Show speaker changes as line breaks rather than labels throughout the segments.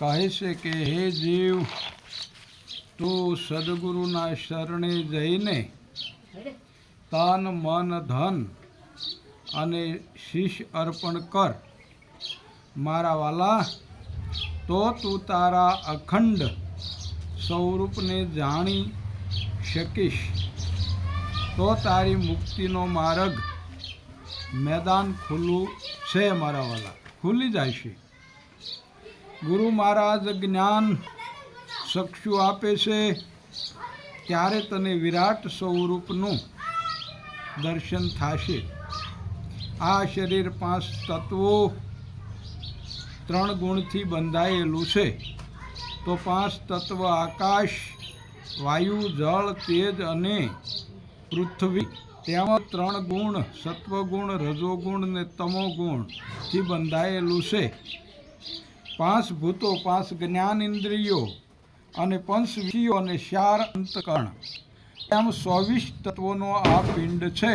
કહે છે કે, હે જીવ, તું સદગુરુના શરણે જઈને તન, મન, ધન અને શીશ અર્પણ કર. મારા વાલા, તો તું તારા અખંડ સ્વરૂપને જાણી શકીશ. તો તારી મુક્તિનો માર્ગ મેદાન ખુલ્લું છે, મારા વાલા. ખુલ્લી જાય છે. ગુરુ મહારાજ જ્ઞાન ચક્ષુ આપે છે, ત્યારે તને વિરાટ સ્વરૂપનું દર્શન થશે. આ શરીર પાંચ તત્વો ત્રણ ગુણથી બંધાયેલું છે. તો પાંચ તત્વ આકાશ, વાયુ, જળ, તેજ અને પૃથ્વી. તેમાં ત્રણ ગુણ, સત્વગુણ, રજોગુણ ને તમોગુણથી બંધાયેલું છે. પાંચ ભૂતો પાંચ જ્ઞાન ઇન્દ્રિયો અને પંચ વિષયો અને ચાર અંતકર્ણ. એમ ચોવીસ તત્વોનો આ પિંડ છે.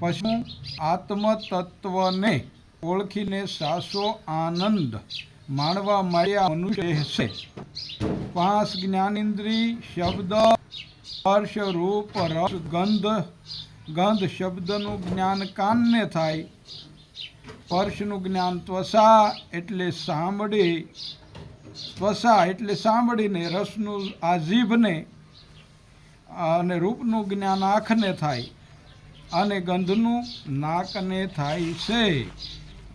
પછી આત્મ તત્વને ઓળખીને સાસો આનંદ માણવા મળ્યા મનુષ્ય છે પાંચ જ્ઞાનેન્દ્રિય, શબ્દ, સ્પર્શ, રૂપ, રસ, ગંધ ગંધ શબ્દનું જ્ઞાન કાનને થાય. સ્પર્શનું જ્ઞાન ત્વસા એટલે સાંભળી, ત્વસા એટલે સાંભળીને રસનું આ જીભને અને રૂપનું જ્ઞાન આંખને થાય અને ગંધનું નાકને થાય છે.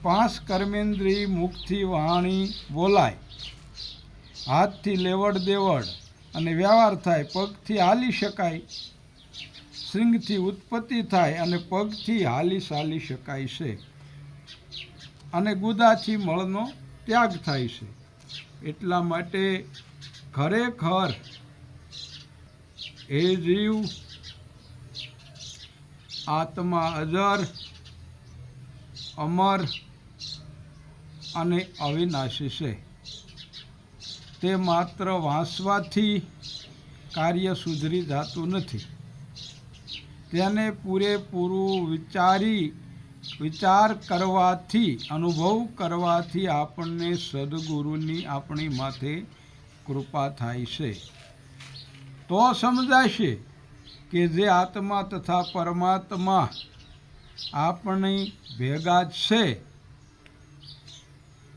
પાંચ કર્મેન્દ્રી મુખથી વાણી બોલાય. હાથથી લેવડ દેવડ અને વ્યવહાર થાય, પગથી હાલી શકાય, શૃંગથી ઉત્પત્તિ થાય અને પગથી હાલી ચાલી શકાય છે. અને ગુદાથી મળનો ત્યાગ થાય છે. એટલા માટે ખરેખર એ જીવ આત્મા અજર, અમર અને અવિનાશી છે. તે માત્ર વાંસવાથી કાર્ય સુધરી જતું નથી. તેને પૂરેપૂરું વિચારી વિચાર કરવાથી, અનુભવ કરવાથી આપણને સદગુરુની આપણી માથે કૃપા થાય છે. તો સમજાશે કે જે આત્મા તથા પરમાત્મા આપણી ભેગા છે,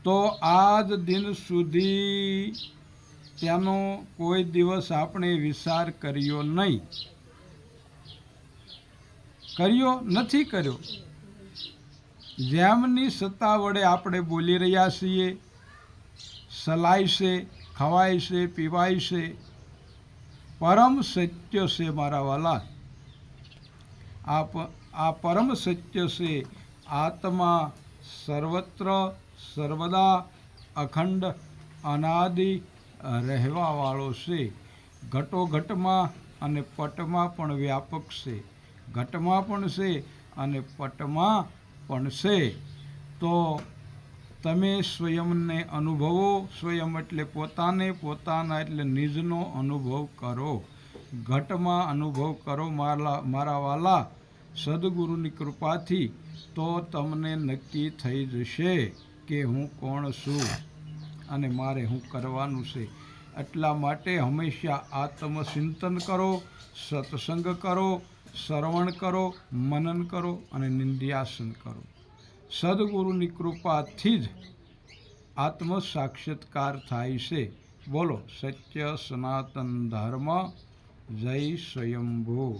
તો આજ દિન સુધી તેનો કોઈ દિવસ આપણે વિચાર કર્યો નહીં. કર્યો નથી કર્યો. જેમની સત્તા વડે આપણે બોલી રહ્યા છીએ. સલાય છે, ખવાય છે, પીવાય છે. પરમ સત્ય છે મારા વાલા. આ આ પરમ સત્ય છે. આત્મા સર્વત્ર, સર્વદા અખંડ, અનાદિ રહેવાવાળો છે. ઘટોઘટમાં અને પટમાં પણ વ્યાપક છે. ઘટમાં પણ છે અને પટમાં છે, તો તમે સ્વયંને અનુભવો, સ્વયં એટલે પોતાને, પોતાના એટલે નિજનો અનુભવ કરો. ઘટમાં અનુભવ કરો મારા મારા વાલા, સદગુરુની કૃપાથી તો તમને નક્કી થઈ જશે કે હું કોણ છું અને મારે હું કરવાનું છે. એટલા માટે હંમેશા આત્મચિંતન કરો, સત્સંગ કરો, શ્રવણ કરો, મનન કરો અને નિંદ્યાસન કરો. સદગુરુની કૃપાથી જ આત્મ સાક્ષાત્કાર થાય છે. બોલો, સત્ય સનાતન ધર્મ, જય સ્વયંભૂ.